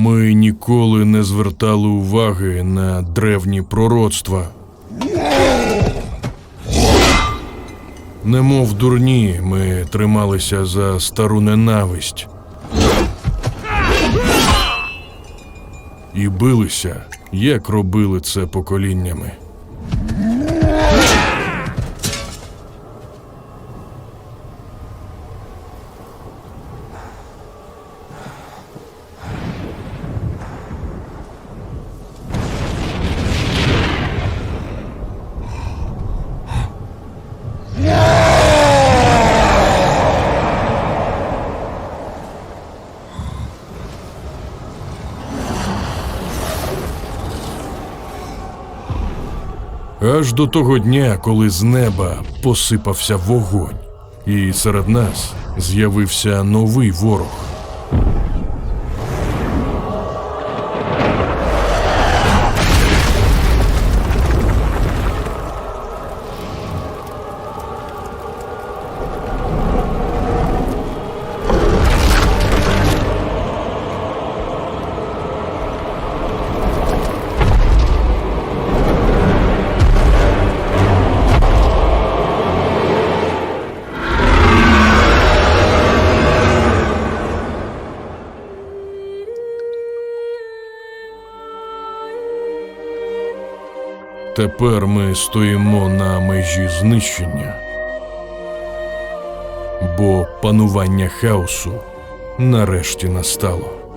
Ми ніколи не звертали уваги на древні пророцтва. Немов дурні, ми трималися за стару ненависть. І билися, як робили це поколіннями. Аж до того дня, коли з неба посипався вогонь, і серед нас з'явився новий ворог. Тепер ми стоїмо на межі знищення, бо панування хаосу нарешті настало.